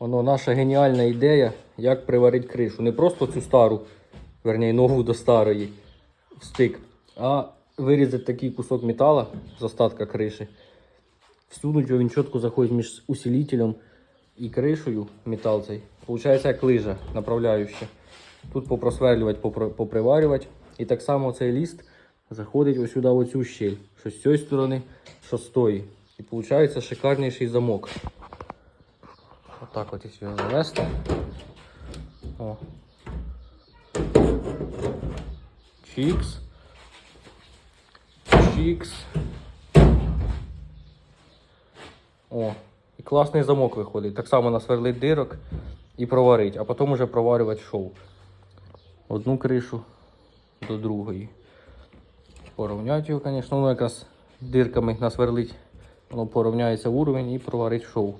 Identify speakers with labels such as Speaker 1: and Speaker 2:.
Speaker 1: Воно наша геніальна ідея, як приварити кришу. Не просто цю стару, верні, нову до старої в стик, а вирізати такий кусок металу з остатка криші, всунуть його, він чітко заходить між усилителем і кришею метал цей. Получається як лижа направляюча. Тут попросверлювати, поприварювати. І так само цей ліст заходить ось сюди оцю щель. Що з цієї сторони, що з тої. І виходить шикарніший замок. Отак от якщо його завести. О. Чікс. Чікс. О. І класний замок виходить. Так само насверлить дирок і проварить, а потім уже проварювати шоу. Одну кришу до другої. Порівняти його, звісно, воно якраз дирками насверлить, воно порівняється в уровень і проварить шоу.